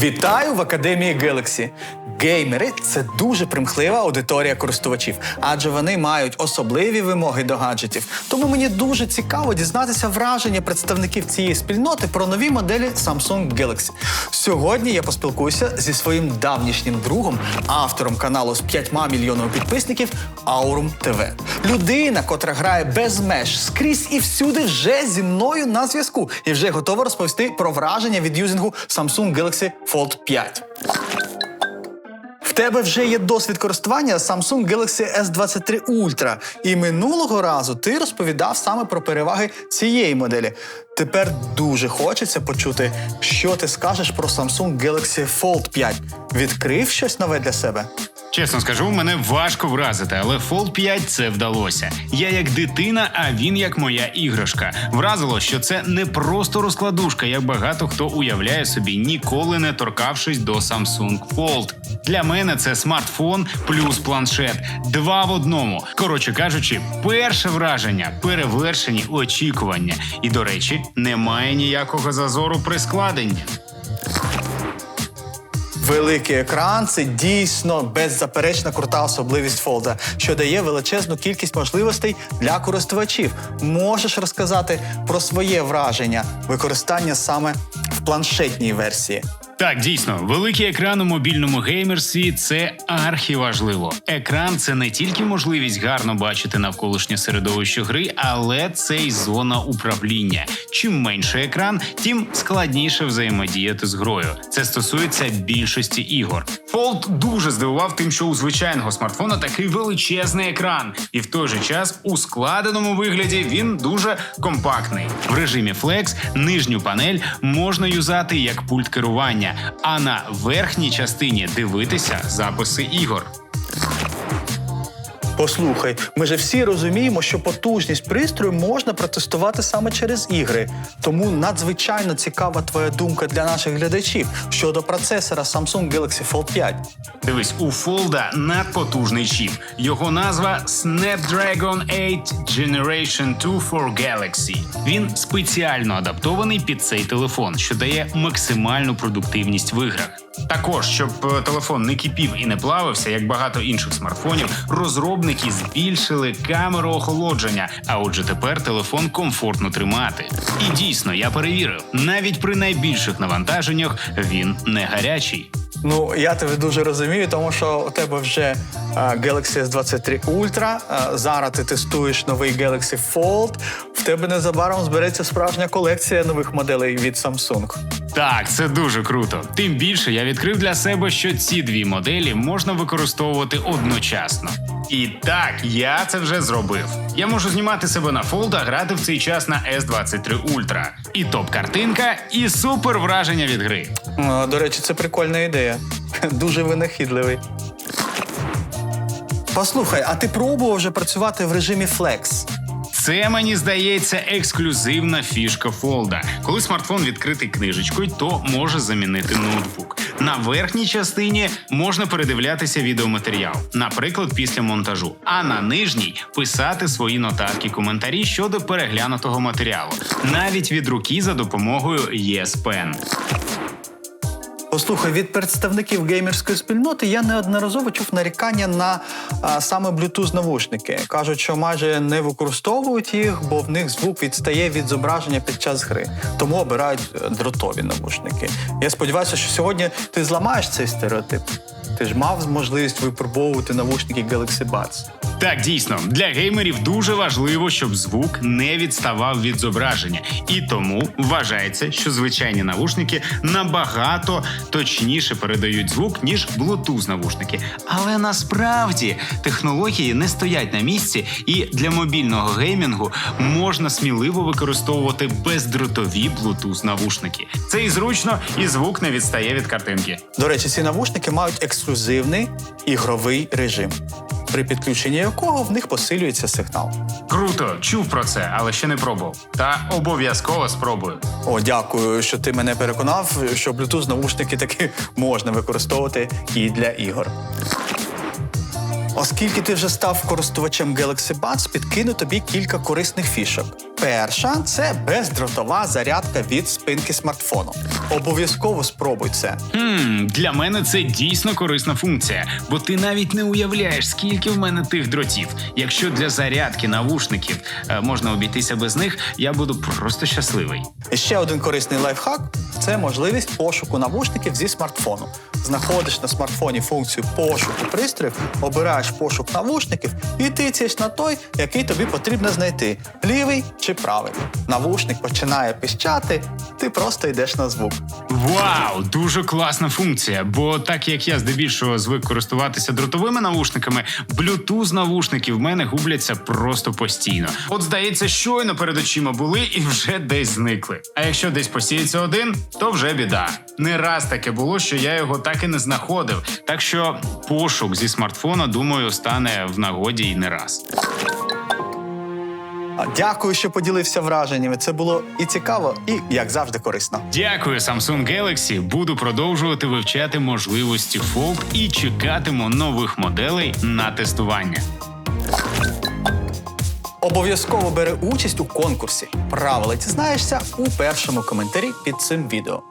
Вітаю в Академії Galaxy. Геймери це дуже примхлива аудиторія користувачів, адже вони мають особливі вимоги до гаджетів. Тому мені дуже цікаво дізнатися враження представників цієї спільноти про нові моделі Samsung Galaxy. Сьогодні я поспілкуюся зі своїм давнішнім другом, автором каналу з 5 мільйонами підписників Aurum TV. Людина, котра грає без меж скрізь і всюди, вже зі мною на зв'язку і вже готова розповісти про враження від юзингу Samsung Galaxy Fold 5. Тебе вже є досвід користування Samsung Galaxy S23 Ultra. І минулого разу ти розповідав саме про переваги цієї моделі. Тепер дуже хочеться почути, що ти скажеш про Samsung Galaxy Fold 5. Відкрив щось нове для себе? Чесно скажу, мене важко вразити, але Fold 5 це вдалося. Я як дитина, а він як моя іграшка. Вразило, що це не просто розкладушка, як багато хто уявляє собі, ніколи не торкавшись до Samsung Fold. Для мене це смартфон плюс планшет. Два в одному. Коротше кажучи, перше враження, перевершені очікування. І, до речі, немає ніякого зазору при складенні. Великий екран це дійсно беззаперечна крута особливість фолда, що дає величезну кількість можливостей для користувачів. Можеш розказати про своє враження використання саме в планшетній версії. Так, дійсно, великий екран у мобільному геймерстві це архіважливо. Екран це не тільки можливість гарно бачити навколишнє середовище гри, але це й зона управління. Чим менше екран, тим складніше взаємодіяти з грою. Це стосується більшості ігор. Fold дуже здивував тим, що у звичайного смартфона такий величезний екран, і в той же час у складеному вигляді він дуже компактний. В режимі Flex нижню панель можна юзати як пульт керування, а на верхній частині дивитися записи ігор. Послухай, ми же всі розуміємо, що потужність пристрою можна протестувати саме через ігри. Тому надзвичайно цікава твоя думка для наших глядачів щодо процесора Samsung Galaxy Fold 5. Дивись, у Фолда надпотужний чіп. Його назва Snapdragon 8 Generation 2 for Galaxy. Він спеціально адаптований під цей телефон, що дає максимальну продуктивність в іграх. Також, щоб е, телефон не кипів і не плавився, як багато інших смартфонів, розробники збільшили камеру охолодження. А отже, тепер телефон комфортно тримати. І дійсно, я перевірив, навіть при найбільших навантаженнях він не гарячий. Ну, я тебе дуже розумію, тому що у тебе вже Galaxy S23 Ultra, зараз ти тестуєш новий Galaxy Fold. В тебе незабаром збереться справжня колекція нових моделей від Samsung. Так, це дуже круто. Тим більше я відкрив для себе, що ці дві моделі можна використовувати одночасно. І так, я це вже зробив. Я можу знімати себе на фолд, а грати в цей час на S23 Ultra. І топ-картинка, і супер враження від гри. А, До речі, це прикольна ідея. Дуже винахідливий. Послухай, а ти пробував вже працювати в режимі Flex? Це мені здається ексклюзивна фішка фолда. Коли смартфон відкритий книжечкою, то може замінити ноутбук. На верхній частині можна передивлятися відеоматеріал, наприклад, після монтажу. А на нижній писати свої нотатки, коментарі щодо переглянутого матеріалу, навіть від руки за допомогою Yes Pen. Послухай, від представників геймерської спільноти я неодноразово чув нарікання на а, саме Bluetooth навушники. Кажуть, що майже не використовують їх, бо в них звук відстає від зображення під час гри. Тому обирають е, дротові навушники. Я сподіваюся, що сьогодні ти зламаєш цей стереотип. Ти ж мав можливість випробовувати навушники Galaxy Buds. Так, дійсно, для геймерів дуже важливо, щоб звук не відставав від зображення, і тому вважається, що звичайні навушники набагато точніше передають звук, ніж Bluetooth навушники. Але насправді технології не стоять на місці, і для мобільного геймінгу можна сміливо використовувати бездротові Bluetooth навушники. Це і зручно, і звук не відстає від картинки. До речі, ці навушники мають ексклюзивний ігровий режим, при підключенні якого в них посилюється сигнал. Круто, чув про це, але ще не пробував. Та обов'язково спробую. О, дякую, що ти мене переконав, що Bluetooth навушники таки можна використовувати і для ігор. Оскільки ти вже став користувачем Galaxy Buds, підкину тобі кілька корисних фішок. Перша це бездротова зарядка від спинки смартфону. Обов'язково спробуй це. Хм, для мене це дійсно корисна функція, бо ти навіть не уявляєш, скільки в мене тих дротів. Якщо для зарядки навушників е, можна обійтися без них, я буду просто щасливий. І ще один корисний лайфхак це можливість пошуку навушників зі смартфону. Знаходиш на смартфоні функцію пошуку пристроїв, обираєш пошук навушників і тицяєш на той, який тобі потрібно знайти лівий чи правий. Навушник починає піщати, ти просто йдеш на звук. Вау, дуже класна функція. Бо так як я здебільшого звик користуватися дротовими навушниками, Bluetooth навушники в мене губляться просто постійно. От здається, щойно перед очима були і вже десь зникли. А якщо десь посіється один, то вже біда. Не раз таке було, що я його так і не знаходив. Так що пошук зі смартфона, думаю, стане в нагоді і не раз. Дякую, що поділився враженнями. Це було і цікаво, і як завжди корисно. Дякую, Samsung Galaxy. Буду продовжувати вивчати можливості Fold і чекатиму нових моделей на тестування. Обов'язково бери участь у конкурсі. Правила дізнаєшся у першому коментарі під цим відео.